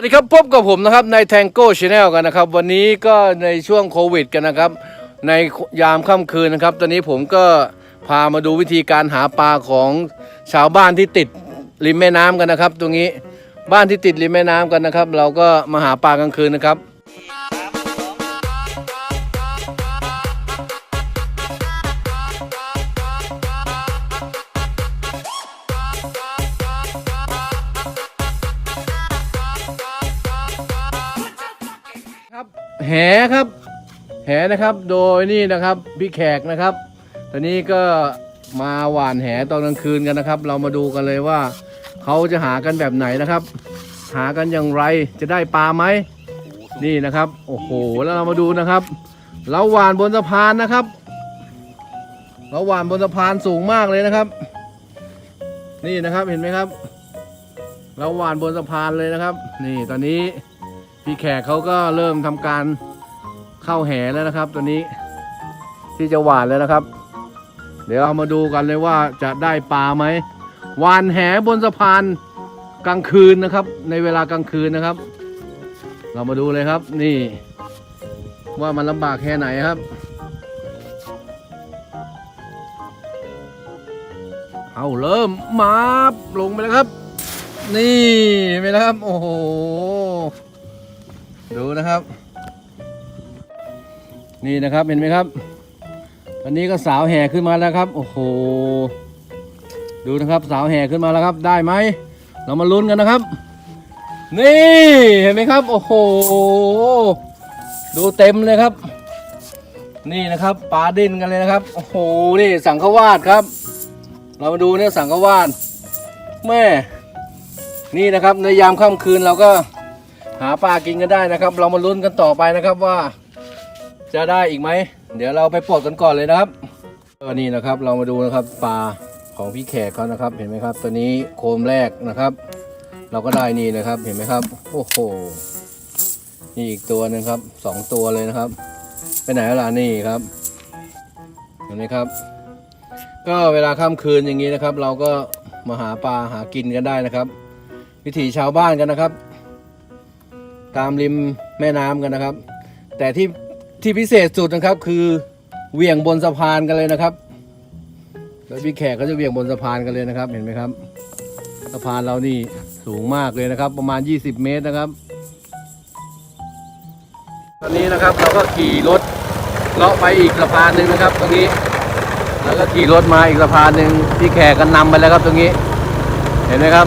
สวัสดีครับพบกับผมนะครับในแทงโก้ชาแนลกันนะครับ วันนี้ก็ในช่วงโควิดกันนะครับ ในยามค่ำคืนนะครับ ตอนนี้ผมก็พามาดูวิธีการหาปลาของชาวบ้านที่ติดริมแม่น้ำกันนะครับ ตรงนี้บ้านที่ติดริมแม่น้ำกันนะครับ เราก็มาหาปลากลางคืนนะครับ แหครับ แหนะครับ โดยนี่นะครับพี่แขกนะครับ ตอนนี้ก็มาหว่านแหตอนกลางคืนกันนะครับ เรามาดูกันเลยว่า เขาจะหากันแบบไหนนะครับ หากันอย่างไรจะได้ปลาไหมนี่นะครับ โอ้โหแล้วเรามาดูนะครับเราหว่านบนสะพานนะครับเราหว่านบนสะพานสูงมากเลยนะครับ นี่นะครับเห็นไหมครับ เราหว่านบนสะพานเลยนะครับ นี่ตอนนี้ พี่แขกเขาก็เริ่มทำการเข้าแหแล้วนะครับ ตัวนี้ที่จะหวานแล้วนะครับ เดี๋ยวเรามาดูกันเลยว่าจะได้ปลาไหมหวานแหบนสะพานกลางคืนนะครับ ในเวลากลางคืนนะครับ เรามาดูเลยครับ นี่ ว่ามันลำบากแค่ไหนครับเอาเริ่มมาลงไปแล้วครับ นี่เห็นไหมครับ โอ้โห ดูนะครับ นี่นะครับเห็นไหมครับอันนี้ก็สาวแห่ขึ้นมาแล้วครับ โอ้โห ดูนะครับสาวแห่ขึ้นมาแล้วครับ ได้ไหม เรามาลุ้นกันนะครับ นี่เห็นไหมครับ โอ้โห ดูเต็มเลยครับ นี่นะครับปลาดินกันเลยนะครับ โอ้โห นี่สังขวาดครับ เรามาดูเนี่ยสังขวาดแม่ นี่นะครับในยามค่ำคืนเราก็ หาปลากินกันได้นะครับ เรามาลุ้นกันต่อไปนะครับว่า จะได้อีกไหม เดี๋ยวเราไปปลดกันก่อนเลยนะครับก็นี่นะครับเรามาดูนะครับปลาของพี่แขกเขานะครับเห็นไหมครับ ตัวนี้โคมแรกนะครับ เราก็ได้นี่นะครับเห็นไหมครับโอ้โหนี่อีกตัวหนึ่งครับสองตัวเลยนะครับ ไปไหนล่ะนี่ครับเห็นไหมครับ ก็เวลาค่ำคืนอย่างนี้นะครับ เราก็มาหาปลาหากินกันได้นะครับ วิถีชาวบ้านกันนะครับ ตามริมแม่น้ำกันนะครับ แต่ที่ที่พิเศษสุดนะครับคือเหวี่ยงบนสะพานกันเลยนะครับแล้วพี่แขกก็จะเหวี่ยงบนสะพานกันเลยนะครับ เห็นไหมครับสะพานเรานี่สูงมากเลยนะครับ ประมาณ 20 เมตรนะครับ ตอนนี้นะครับเราก็ขี่รถเลาะไปอีกสะพานหนึ่งนะครับ ตรงนี้ แล้วก็ขี่รถมาอีกสะพานหนึ่งพี่แขกกันนำไปแล้วครับตรงนี้ เห็นไหมครับ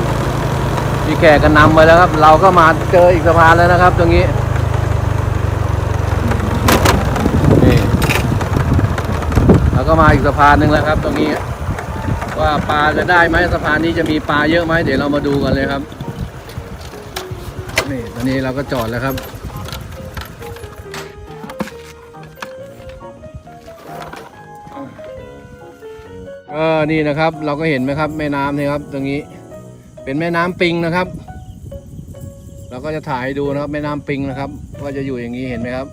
พี่แขกกันนำไปแล้วครับ เราก็มาเจออีกสะพานแล้วนะครับ ตรงนี้นี่เราก็มาอีกสะพานหนึ่งแล้วครับ ตรงนี้ ว่าปลาจะได้ไหมสะพานนี้จะมีปลาเยอะไหมเดี๋ยวเรามาดูกันเลยครับนี่ตอนนี้เราก็จอดแล้วครับก็นี่นะครับ เราก็เห็นไหมครับ แม่น้ำนี่ครับ ตรงนี้ เป็นแม่น้ำปิงนะครับ เราก็จะถ่ายดูนะครับ แม่น้ำปิงนะครับว่าจะอยู่อย่างนี้เห็นไหมครับ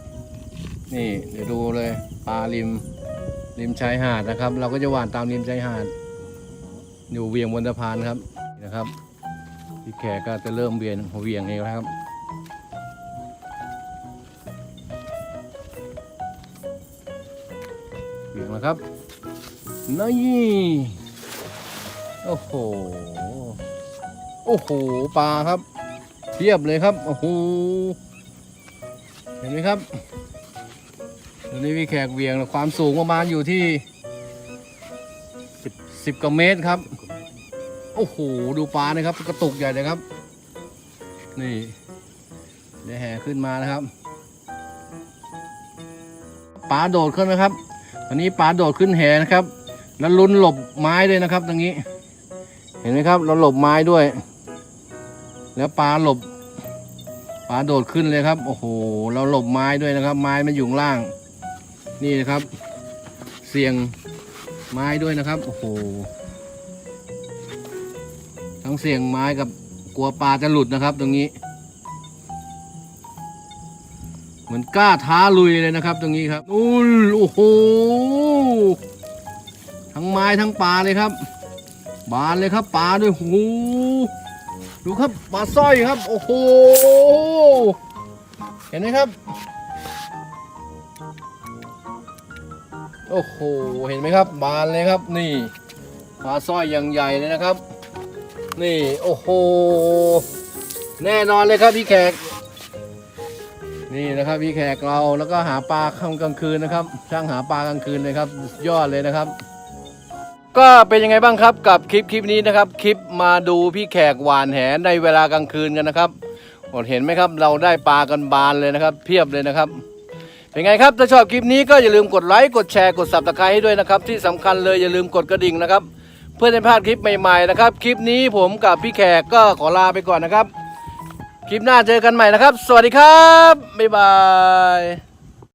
นี่เดี๋ยวดูเลยปลาริมริมชายหาดนะครับ เราก็จะหว่านตามริมชายหาด อยู่เวียงบนสะพานครับนะครับพี่แขกก็จะเริ่มเวียนเวียงเองแล้วครับเวียงแล้วครับนี่โอ้โห โอ้โหปลาครับเทียบเลยครับโอ้โหเห็นไหมครับตอนนี้มีแขกเวียงความสูงประมาณอยู่ที่สิบสิบกว่าเมตรครับ โอ้โหดูปลาเลยครับกระตุกใหญ่เลยครับ นี่เดี๋ยวแห่ขึ้นมานะครับปลาโดดขึ้นไหมครับตอนนี้ปลาโดดขึ้นแหนะครับ แล้วลุ้นหลบไม้ด้วยนะครับ ตรงนี้ เห็นไหมครับ เราหลบไม้ด้วย แล้วปลาหลบปลาโดดขึ้นเลยครับ โอ้โห เราหลบไม้ด้วยนะครับ ไม้มันอยู่ล่าง นี่นะครับ เสี่ยงไม้ด้วยนะครับ โอ้โห ทั้งเสี่ยงไม้กับกลัวปลาจะหลุดนะครับ ตรงนี้ เหมือนกล้าท้าลุยเลยนะครับ ตรงนี้ครับอุ้โอ้โห ทั้งไม้ทั้งปลาเลยครับ บานเลยครับปลาด้วยหู ดูครับปลาสร้อยครับ โอ้โห เห็นไหมครับ โอ้โห เห็นไหมครับ บานเลยครับนี่ปลาสร้อยอย่างใหญ่เลยนะครับ นี่โอ้โห แน่นอนเลยครับพี่แขก นี่นะครับพี่แขกเราแล้วก็หาปลาค่ำกลางคืนนะครับ ช่างหาปลากลางคืนเลยครับ ยอดเลยนะครับ ก็เป็นยังไงบ้างครับกับคลิปคลิปนี้นะครับ คลิปมาดูพี่แขกหวานแหในเวลากลางคืนกันนะครับเห็นไหมครับเราได้ปลากันบานเลยนะครับ เพียบเลยนะครับ เป็นไงครับถ้าชอบคลิปนี้ก็อย่าลืมกดไลค์กดแชร์กด subscribe ให้ด้วยนะครับ ที่สำคัญเลยอย่าลืมกดกระดิ่งนะครับ เพื่อไม่พลาดคลิปใหม่ๆนะครับ คลิปนี้ผมกับพี่แขกก็ขอลาไปก่อนนะครับ คลิปหน้าเจอกันใหม่นะครับ สวัสดีครับบ๊ายบาย